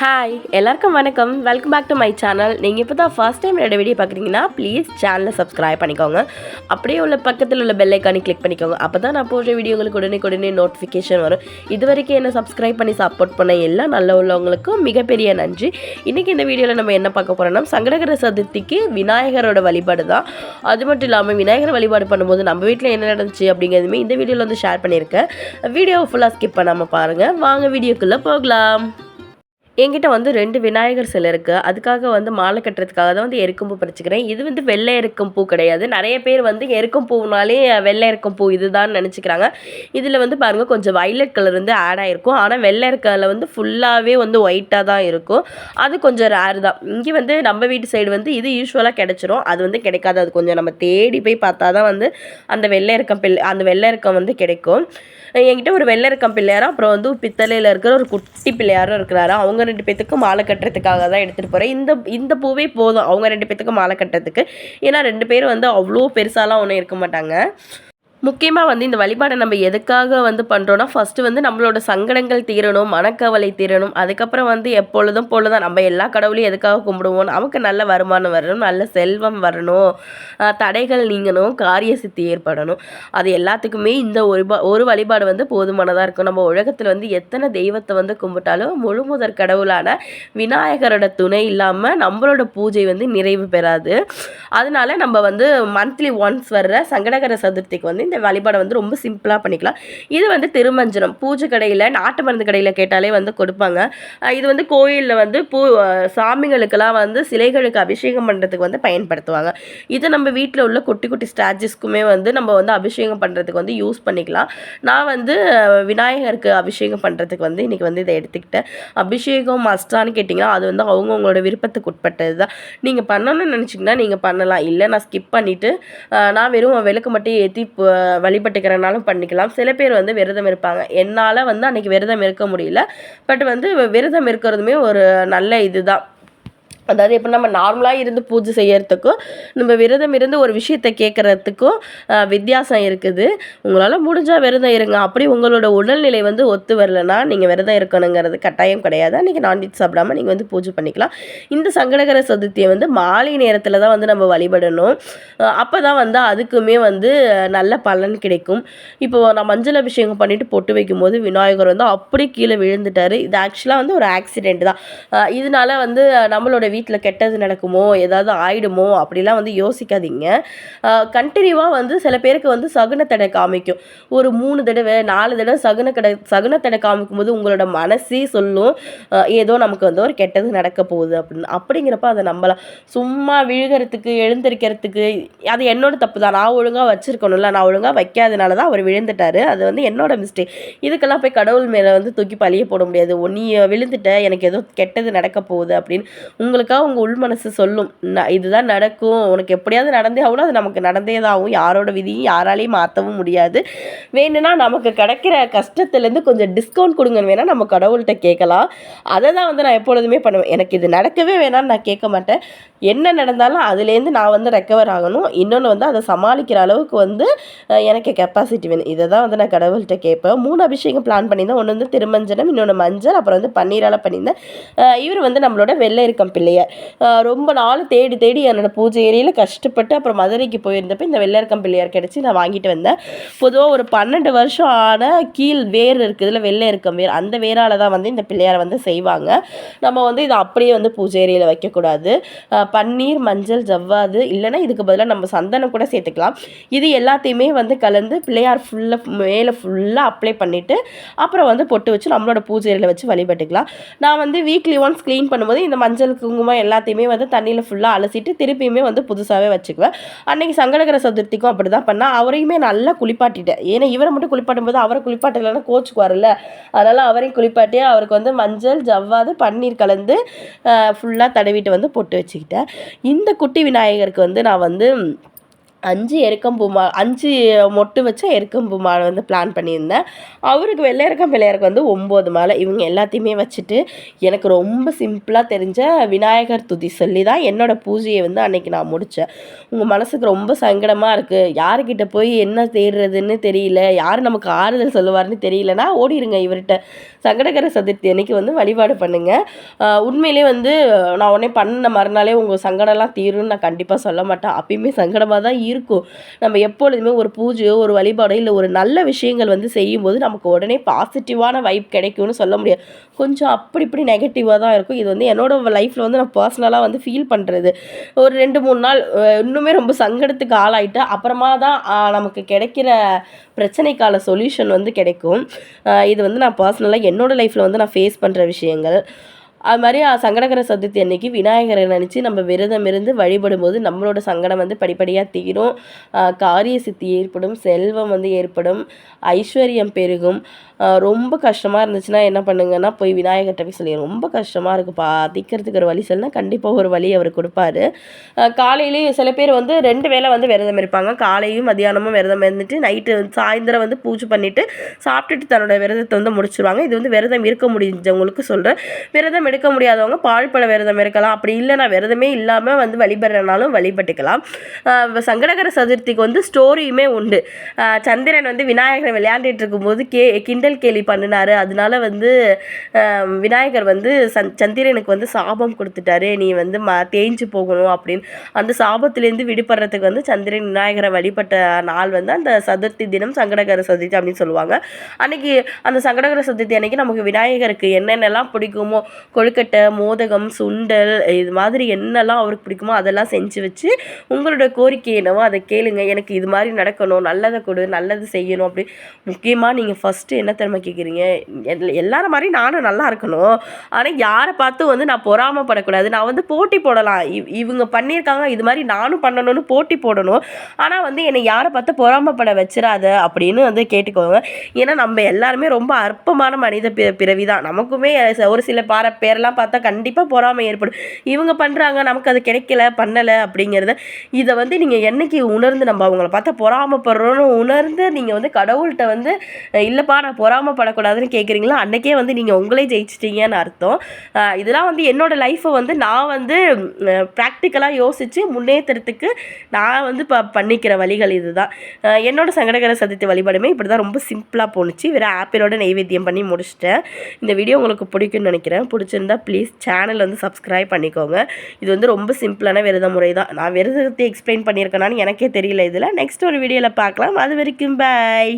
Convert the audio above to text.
Hi எல்லாருக்கும் வணக்கம். Welcome back to my channel நீங்கள் இப்போ தான் ஃபர்ஸ்ட் டைம் என்னோட வீடியோ பார்க்குறீங்கன்னா ப்ளீஸ் சேனலை சப்ஸ்கிரைப் பண்ணிக்கோங்க. அப்படியே உள்ள பக்கத்தில் உள்ள பெல்லைக்கானி கிளிக் பண்ணிக்கோங்க. அப்போ தான் நான் போடுற வீடியோ உங்களுக்கு உடனே உடனே நோட்டிஃபிகேஷன் வரும். இது வரைக்கும் என்ன சப்ஸ்கிரைப் பண்ணி சப்போர்ட் பண்ண எல்லா நல்ல உள்ளவங்களுக்கும் மிகப்பெரிய நன்றி. இன்றைக்கி இந்த வீடியோவில் நம்ம என்ன பார்க்க போகிறோம்னா சங்கடகர சதுர்த்திக்கு விநாயகரோட வழிபாடு தான். அது மட்டும் இல்லாமல் விநாயகர் வழிபாடு பண்ணும்போது நம்ம வீட்டில் என்ன நடந்துச்சு அப்படிங்கிறதுமே இந்த வீடியோவில் வந்து ஷேர் பண்ணியிருக்கேன். வீடியோ ஃபுல்லாக ஸ்கிப் பண்ணாமல் பாருங்கள் வாங்க வீடியோக்குள்ளே போகலாம். என்கிட்ட வந்து ரெண்டு விநாயகர் சிலை இருக்குது அதுக்காக வந்து மாலை கட்டுறதுக்காக தான் வந்து எருக்கும் பூ பறிச்சுக்கிறேன். இது வந்து வெள்ளை எருக்கும் பூ கிடையாது. நிறைய பேர் வந்து எருக்கும் பூனாலே வெள்ளை எருக்கும் பூ இதுதான் நினச்சிக்கிறாங்க. இதில் வந்து பாருங்கள் கொஞ்சம் வைலட் கலர் வந்து ஆட் ஆகிருக்கும் ஆனால் வெள்ளை இருக்கல வந்து ஃபுல்லாகவே வந்து ஒயிட்டாக தான் இருக்கும். அது கொஞ்சம் ரேர் தான். இங்கே வந்து நம்ம வீட்டு சைடு வந்து இது யூஸ்வலாக கிடச்சிரும். அது வந்து கிடைக்காது. அது கொஞ்சம் நம்ம தேடி போய் பார்த்தா தான் வந்து அந்த வெள்ளை இருக்கம் பிள்ளை அந்த வெள்ளை இருக்கம் வந்து கிடைக்கும். என்கிட்ட ஒரு வெள்ளை இறக்கம் பிள்ளையாரும் அப்புறம் வந்து பித்தளையில் இருக்கிற ஒரு குட்டி பிள்ளையாரும் இருக்கிறாரு. அவங்க ரெண்டு பேத்துக்கு மாலை கட்டுறதுக்காக தான் எடுத்துகிட்டு போகிறேன் இந்த இந்த பூவே போதும். அவங்க ரெண்டு பேத்துக்கு மாலை கட்டுறதுக்கு. ஏன்னா ரெண்டு பேரும் வந்து அவ்வளோ பெருசாலாம் ஒன்றும் இருக்க மாட்டாங்க. முக்கியமாக வந்து இந்த வழிபாடை நம்ம எதுக்காக வந்து பண்ணுறோன்னா ஃபஸ்ட்டு வந்து நம்மளோட சங்கடங்கள் தீரணும் மனக்கவலை தீரணும் அதுக்கப்புறம் வந்து எப்பொழுதும் போல தான் நம்ம எல்லா கடவுளையும் எதுக்காக கும்பிடுவோம்? நமக்கு நல்ல வருமானம் வரணும் நல்ல செல்வம் வரணும் தடைகள் நீங்கணும் காரிய சித்தி ஏற்படணும். அது எல்லாத்துக்குமே இந்த ஒரு ஒரு வழிபாடு வந்து போதுமானதாக இருக்கும். நம்ம உலகத்தில் வந்து எத்தனை தெய்வத்தை வந்து கும்பிட்டாலும் முழு முதற் கடவுளான விநாயகரோட துணை இல்லாமல் நம்மளோட பூஜை வந்து நிறைவு பெறாது. அதனால நம்ம வந்து மந்த்லி ஒன்ஸ் வர்ற சங்கடகர சதுர்த்திக்கு வந்து இந்த வழிபாடை வந்து ரொம்ப சிம்பிளாக பண்ணிக்கலாம். இது வந்து திருமஞ்சனம். பூஜை கடையில் நாட்டு மருந்து கடையில் கேட்டாலே வந்து கொடுப்பாங்க. இது வந்து கோயிலில் வந்து பூ சாமிகளுக்கெல்லாம் வந்து சிலைகளுக்கு அபிஷேகம் பண்ணுறதுக்கு வந்து பயன்படுத்துவாங்க. இதை நம்ம வீட்டில் உள்ள குட்டி குட்டி ஸ்டாச்சுஸ்க்குமே வந்து நம்ம வந்து அபிஷேகம் பண்ணுறதுக்கு வந்து யூஸ் பண்ணிக்கலாம். நான் வந்து விநாயகருக்கு அபிஷேகம் பண்ணுறதுக்கு வந்து இன்றைக்கி வந்து இதை எடுத்துக்கிட்டேன். அபிஷேகம் மஸ்டான்னு கேட்டிங்கன்னா அது வந்து அவங்கவுங்களோட விருப்பத்துக்கு உட்பட்டது தான். நீங்கள் பண்ணணும்னு நினச்சிங்கன்னா நீங்கள் பண்ணலாம். இல்லை நான் ஸ்கிப் பண்ணிவிட்டு நான் வெறும் விளக்கு மட்டும் ஏற்றி வழிபட்டுக்கிறனாலும் பண்ணிக்கலாம். சில பேர் வந்து விரதம் இருப்பாங்க. என்னால் வந்து அன்றைக்கி விரதம் இருக்க முடியல. பட் வந்து விரதம் இருக்கிறதுமே ஒரு நல்ல இதுதான். அதாவது இப்போ நம்ம நார்மலாக இருந்து பூஜை செய்யறதுக்கும் நம்ம விரதம் இருந்து ஒரு விஷயத்தை கேட்குறதுக்கும் வித்தியாசம் இருக்குது. உங்களால் முடிஞ்சால் விரதம் இருங்க. அப்படி உங்களோட உடல்நிலை வந்து ஒத்து வரலன்னா நீங்கள் விரதம் இருக்கணுங்கிறது கட்டாயம் கிடையாது. அன்றைக்கி நான்வெஜ் சாப்பிடாம நீங்கள் வந்து பூஜை பண்ணிக்கலாம். இந்த சங்கடகர சதுர்த்தியை வந்து மாலை நேரத்தில் தான் வந்து நம்ம வழிபடணும். அப்போ தான் வந்து அதுக்குமே வந்து நல்ல பலன் கிடைக்கும். இப்போ நான் மஞ்சள் அபிஷேகம் பண்ணிட்டு பொட்டு வைக்கும்போது விநாயகர் வந்து அப்படி கீழே விழுந்துட்டார். இது ஆக்சுவலாக வந்து ஒரு ஆக்சிடெண்ட் தான். இதனால வந்து நம்மளோட வீட்டில் கெட்டது நடக்குமோ ஏதாவது ஆயிடுமோ அப்படிலாம் வந்து யோசிக்காதீங்க. கண்டினியூவாக வந்து சில பேருக்கு வந்து சகுனத்தடை காமிக்கும். ஒரு மூணு தடவை நாலு தடவை சகுனக்கடை சகுனத்தடை காமிக்கும் போது உங்களோட மனசே சொல்லும் ஏதோ நமக்கு வந்து ஒரு கெட்டது நடக்க போகுது அப்படின்னு. அப்படிங்கிறப்ப அதை நம்பலாம். சும்மா விழுகிறதுக்கு எழுந்திருக்கிறதுக்கு அது என்னோட தப்பு தான். நான் ஒழுங்காக வச்சிருக்கணும்ல. நான் ஒழுங்காக வைக்காதனால தான் அவர் விழுந்துட்டாரு. அது வந்து என்னோட மிஸ்டேக் இதுக்கெல்லாம் போய் கடவுள் மேலே வந்து தூக்கி பழிய போட முடியாது. நீ விழுந்துட்ட எனக்கு ஏதோ கெட்டது நடக்க போகுது அப்படின்னு. உங்களுக்கு உங்களுக்காக உங்கள் உள் மனசு சொல்லும். நான் இதுதான் நடக்கும். உனக்கு எப்படியாவது நடந்தே ஆகணும் அது நமக்கு நடந்தே தான் ஆகும் யாரோட விதியும் யாராலையும் மாற்றவும் முடியாது. வேணும்னா நமக்கு கிடைக்கிற கஷ்டத்துலேருந்து கொஞ்சம் டிஸ்கவுண்ட் கொடுங்கன்னு வேணால் நம்ம கடவுள்கிட்ட கேட்கலாம். அதை தான் வந்து நான் எப்பொழுதுமே பண்ணுவேன். எனக்கு இது நடக்கவே வேணாம்னு நான் கேட்க மாட்டேன். என்ன நடந்தாலும் அதுலேருந்து நான் வந்து ரெக்கவர் ஆகணும். இன்னொன்று வந்து அதை சமாளிக்கிற அளவுக்கு வந்து எனக்கு கெப்பாசிட்டி வேணும். இதை தான் வந்து நான் கடவுள்கிட்ட கேட்பேன். மூணு அபிஷேகம் பிளான் பண்ணியிருந்தேன். ஒன்று வந்து திருமஞ்சனம் இன்னொன்று மஞ்சள் அப்புறம் வந்து பன்னீரால் பண்ணியிருந்தேன். இவர் வந்து நம்மளோட வெள்ளை இருக்கம் பிள்ளையார். ரொம்ப நாள் தேடி தேடி என்னோட பூஜை ஏரியில் கஷ்டப்பட்டு அப்புறம் மதுரைக்கு போயிருந்தப்போ இந்த வெள்ளை இருக்கம் பிள்ளையார் கிடச்சி நான் வாங்கிட்டு வந்தேன். பொதுவாக ஒரு பன்னெண்டு வருஷம் ஆன கீழ் வேர் இருக்குதுல வெள்ளை இருக்கம் வேர். அந்த வேரால் தான் வந்து இந்த பிள்ளையாரை வந்து செய்வாங்க. நம்ம வந்து இதை அப்படியே வந்து பூஜை ஏரியில் வைக்கக்கூடாது. பன்னீர் மஞ்சள் ஜவ்வாது இல்லைன்னா இதுக்கு பதிலாக நம்ம சந்தனம் கூட சேர்த்துக்கலாம். இது எல்லாத்தையுமே வந்து கலந்து பிள்ளையார் ஃபுல்லாக மேலே ஃபுல்லாக அப்ளை பண்ணிவிட்டு அப்புறம் வந்து பொட்டு வச்சு நம்மளோட பூஜையில் வச்சு வழிபட்டுக்கலாம். நான் வந்து வீக்லி ஒன்ஸ் க்ளீன் பண்ணும்போது இந்த மஞ்சள் குங்குமம் எல்லாத்தையுமே வந்து தண்ணியில் ஃபுல்லாக அலசிட்டு திருப்பியுமே வந்து புதுசாகவே வச்சுக்குவேன். அன்னைக்கு சங்கடகர சதுர்த்திக்கும் அப்படி தான் பண்ணேன் அவரையுமே நல்லா குளிப்பாட்டிட்டேன். ஏன்னா இவரை மட்டும் குளிப்பாட்டும் போது அவரை குளிப்பாட்டலைன்னா கோச்சுக்குவார்ல அதனால் அவரையும் குளிப்பாட்டி அவருக்கு வந்து மஞ்சள் ஜவ்வாது பன்னீர் கலந்து ஃபுல்லாக தடவிட்டு வந்து பொட்டு வச்சுக்கிட்டேன். இந்த குட்டி விநாயகருக்கு வந்து நான் வந்து அஞ்சு எருக்கம்பூ மா அஞ்சு மொட்டு வச்ச எருக்கம்பூ மாலை வந்து பிளான் பண்ணியிருந்தேன். அவருக்கு வெள்ளையரக்கம் பிள்ளையருக்கு வந்து ஒம்பது மாலை. இவங்க எல்லாத்தையுமே வச்சுட்டு எனக்கு ரொம்ப சிம்பிளாக தெரிஞ்ச விநாயகர் துதி சொல்லி தான் என்னோடய பூஜையை வந்து அன்றைக்கி நான் முடித்தேன் உங்கள் மனசுக்கு ரொம்ப சங்கடமாக இருக்குது யாருக்கிட்ட போய் என்ன தேடுறதுன்னு தெரியல. யார் நமக்கு ஆறுதல் சொல்லுவார்னு தெரியலனா ஓடிடுங்க இவர்கிட்ட. சங்கடகர சதுர்த்தி அன்னைக்கு வந்து வழிபாடு பண்ணுங்கள் உண்மையிலே வந்து நான் உடனே பண்ண மறுநாளே உங்கள் சங்கடம்லாம் தீரும்னு நான் கண்டிப்பாக சொல்ல மாட்டேன். அப்பயுமே சங்கடமாக தான் இருக்கும். நம்ம எப்பொழுதுமே ஒரு பூஜையோ ஒரு வழிபாடோ இல்லை ஒரு நல்ல விஷயங்கள் வந்து செய்யும்போது நமக்கு உடனே பாசிட்டிவான வைப் கிடைக்கும்னு சொல்ல முடியாது. கொஞ்சம் அப்படி இப்படி நெகட்டிவாக தான் இருக்கும். இது வந்து என்னோடய லைஃப்பில் வந்து நான் பர்சனலாக வந்து ஃபீல் பண்ணுறது ஒரு ரெண்டு மூணு நாள் இன்னுமே ரொம்ப சங்கடத்துக்கு ஆளாயிட்டு அப்புறமா தான் நமக்கு கிடைக்கிற பிரச்சனைக்கான சொல்யூஷன் வந்து கிடைக்கும். இது வந்து நான் பர்சனலாக என்னோடய லைஃப்பில் வந்து நான் ஃபேஸ் பண்ணுற விஷயங்கள். அது மாதிரி சங்கடகர சதுர்த்தி அன்னைக்கு விநாயகரை நினச்சி நம்ம விரதம் இருந்து வழிபடும்போது நம்மளோட சங்கடம் வந்து படிப்படியாக தீரும். காரிய சித்தி ஏற்படும் செல்வம் வந்து ஏற்படும் ஐஸ்வர்யம் பெருகும். ரொம்ப கஷ்டமாக இருந்துச்சுன்னா என்ன பண்ணுங்கன்னா போய் விநாயகர்கிட்ட போய் சொல்லி ரொம்ப கஷ்டமாக இருக்குப்பா திக்கிறதுக்கு ஒரு வழி சொல்லுனா கண்டிப்பாக ஒரு வழி அவர் கொடுப்பாரு. காலையிலேயே சில பேர் வந்து ரெண்டு வேளை வந்து விரதம் இருப்பாங்க. காலையும் மதியானமும் விரதம் இருந்துட்டு நைட்டு சாயந்தரம் வந்து பூஜை பண்ணிவிட்டு சாப்பிட்டுட்டு தன்னோட விரதத்தை வந்து முடிச்சிருவாங்க. இது வந்து விரதம் இருக்க முடிஞ்சவங்களுக்கு சொல்கிறேன் விரதம் எடுக்க முடியாதவங்க பாழ்பழ விரதம் இருக்கலாம். அப்படி இல்லைனா விரதமே இல்லாமல் வந்து வழிபடுறனாலும் வழிபட்டுக்கலாம். சங்கடகர சதுர்த்திக்கு வந்து ஸ்டோரியுமே உண்டு. சந்திரன் வந்து விநாயகரை விளையாண்டுட்டு இருக்கும்போது கே கிண்டல் கேலி பண்ணினாரு. அதனால வந்து விநாயகர் வந்து சந் சந்திரனுக்கு வந்து சாபம் கொடுத்துட்டாரு. நீ வந்து ம தேஞ்சு போகணும் அப்படின்னு. அந்த சாபத்திலேருந்து விடுபடுறதுக்கு வந்து சந்திரன் விநாயகரை வழிபட்ட நாள் வந்து அந்த சதுர்த்தி தினம் சங்கடகர சதுர்த்தி அப்படின்னு சொல்லுவாங்க. அன்னைக்கு அந்த சங்கடகர சதுர்த்தி அன்னைக்கு நமக்கு விநாயகருக்கு என்னென்னலாம் பிடிக்குமோ கொழுக்கட்டை மோதகம் சுண்டல் இது மாதிரி என்னெல்லாம் அவருக்கு பிடிக்குமோ அதெல்லாம் செஞ்சு வச்சு உங்களோட கோரிக்கை என்னவோ அதை கேளுங்க. எனக்கு இது மாதிரி நடக்கணும் நல்லதை கொடு நல்லது செய்யணும் அப்படி. முக்கியமாக நீங்கள் ஃபஸ்ட்டு என்ன திறமை கேட்குறீங்க எல்லாரும் மாதிரி நானும் நல்லா இருக்கணும். ஆனால் யாரை பார்த்து வந்து நான் பொறாமப்படக்கூடாது. நான் வந்து போட்டி போடலாம். இவ் இவங்க பண்ணியிருக்காங்க இது மாதிரி நானும் பண்ணணும்னு போட்டி போடணும். ஆனால் வந்து என்னை யாரை பார்த்து பொறாமப்பட வச்சிடாத அப்படின்னு வந்து கேட்டுக்கோங்க. ஏன்னா நம்ம எல்லாருமே ரொம்ப அற்பமான மனித பிறவி தான் நமக்குமே ஒரு சில பாரப்பே பேரெல்லாம் பார்த்தா கண்டிப்பாக பொறாமை ஏற்படும். இவங்க பண்ணுறாங்க நமக்கு அது கிடைக்கல பண்ணலை அப்படிங்கிறத இதை வந்து நீங்கள் என்னைக்கு உணர்ந்து நம்ம அவங்கள பார்த்தா பொறாமப்படுறோன்னு உணர்ந்து நீங்கள் வந்து கடவுள்கிட்ட வந்து இல்லைப்பா நான் பொறாமப்படக்கூடாதுன்னு கேட்குறீங்களா அன்றைக்கே வந்து நீங்கள் உங்களே ஜெயிச்சிட்டீங்கன்னு அர்த்தம். இதெல்லாம் வந்து என்னோடய லைஃப்பை வந்து நான் வந்து ப்ராக்டிக்கலாக யோசித்து முன்னேற்றத்துக்கு நான் வந்து இப்போ பண்ணிக்கிற வழிகள் இதுதான். என்னோடய சங்கடகர சதுர்த்தி வழிபாடுமே இப்படி தான் ரொம்ப சிம்பிளாக போணுச்சு. வேறு ஆப்பிளோட நைவேத்தியம் பண்ணி முடிச்சிட்டேன். இந்த வீடியோ உங்களுக்கு பிடிக்கும்னு நினைக்கிறேன். பிடிச்சி பிடிச்சிருந்தா ப்ளீஸ் சேனல் வந்து சப்ஸ்கிரைப் பண்ணிக்கோங்க. இது வந்து ரொம்ப சிம்பிளான விரத முறை தான். நான் விரதத்தை எக்ஸ்பிளைன் பண்ணியிருக்கேனான்னு எனக்கே தெரியல இதில். நெக்ஸ்ட் ஒரு வீடியோவில் பார்க்கலாம். அது வரைக்கும் பாய்